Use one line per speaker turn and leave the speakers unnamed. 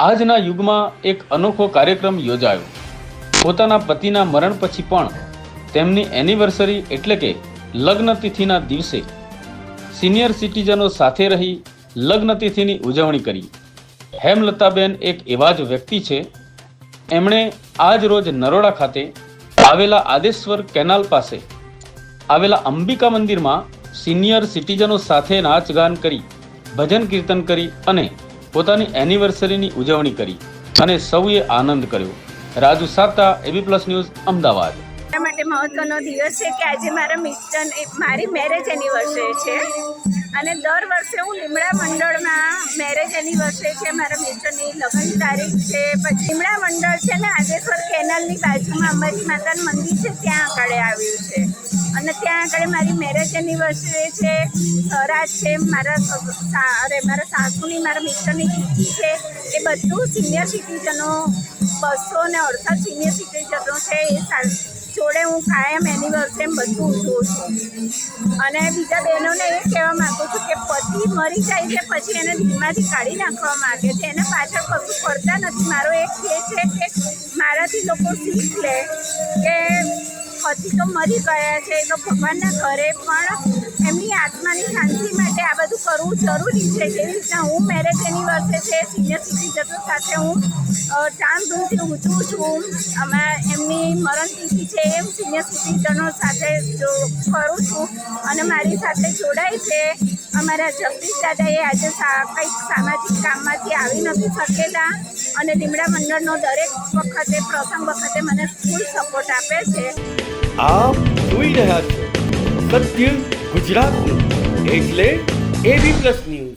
આજના યુગમાં એક અનોખો કાર્યક્રમ યોજાયો. પોતાના પતિના મરણ પછી પણ તેમની એનિવર્સરી એટલે કે લગ્ન તિથિના દિવસે સિનિયર સિટીઝનો સાથે રહી લગ્ન તિથિની ઉજવણી કરી. હેમલતાબેન એક એવા જ વ્યક્તિ છે, એમણે આજ રોજ નરોડા ખાતે આવેલા આદેશ્વર કેનાલ પાસે આવેલા અંબિકા મંદિરમાં સિનિયર સિટીઝનો સાથે નાચગાન કરી, ભજન કીર્તન કરી અને પોતાની એનિવર્સરીની ઉજવણી કરી અને સૌએ આનંદ કર્યો. Raju Sata AB plus news Ahmedabad.
મારા માટે મહત્વનો દિવસ છે કે આજે મારા મિસ્ટર મારી મેરેજ એનિવર્સરી છે. અને દર વર્ષે હું લીમડા મંડળમાં મેરેજ એનિવર્સરી છે, મારા મિસ્ટરની લગ્ન તારીખ છે, પછી લીમડા મંડળ છે ને આદેશ્વર કેનાલની બાજુમાં અંબાજી માતાનું મંદિર છે, ત્યાં આગળ આવ્યું છે. અને ત્યાં આગળ મારી મેરેજ એનિવર્સરી છે સરાજ છે, મારા અરે, મારા સાસુની, મારા મિસ્ટરની દીકરી છે, એ બધું સિનિયર સિટીઝનો બસો ને અડસઠ સિનિયર સિટીઝનો છે, એ જોડે હું કાયમ એનિવર્સરી બધું જોઉં છું. અને બીજા બહેનોને એ કહેવા માગું છું કે પતિ મરી જાય છે, પછી એને ધીમાથી કાઢી નાખવા માગે છે. એને પાછળ કશું કરતા નથી. મારો એક એ છે કે મારાથી લોકો શીખ લે કે પતિ તો મરી ગયા છે, તો ભગવાનના ઘરે પણ એમની આત્માની શાંતિ માટે આ બધું કરવું જરૂરી છે. જેવી રીતના હું મેરેજ એનિવર્સરી છે સિનિયર સિટીઝનો સાથે હું ધામધૂમથી ઉજવું છું. આમાં એમની મરણ તિથિ છે, એમ સિનિયર સિટીઝનો સાથે જો કરું છું અને મારી સાથે જોડાય છે. અમારા જગદીશ દાદાએ આજે કંઈક સામાજિક કામમાંથી આવી નથી શકેલા અને લીમડા મંડળનો દરેક વખતે પ્રસંગ વખતે મને ફૂલ સપોર્ટ આપે છે.
આપ જોઈ રહ્યા છો સત્ય ગુજરાતનું. એટલે એબી પ્લસ ન્યૂઝ.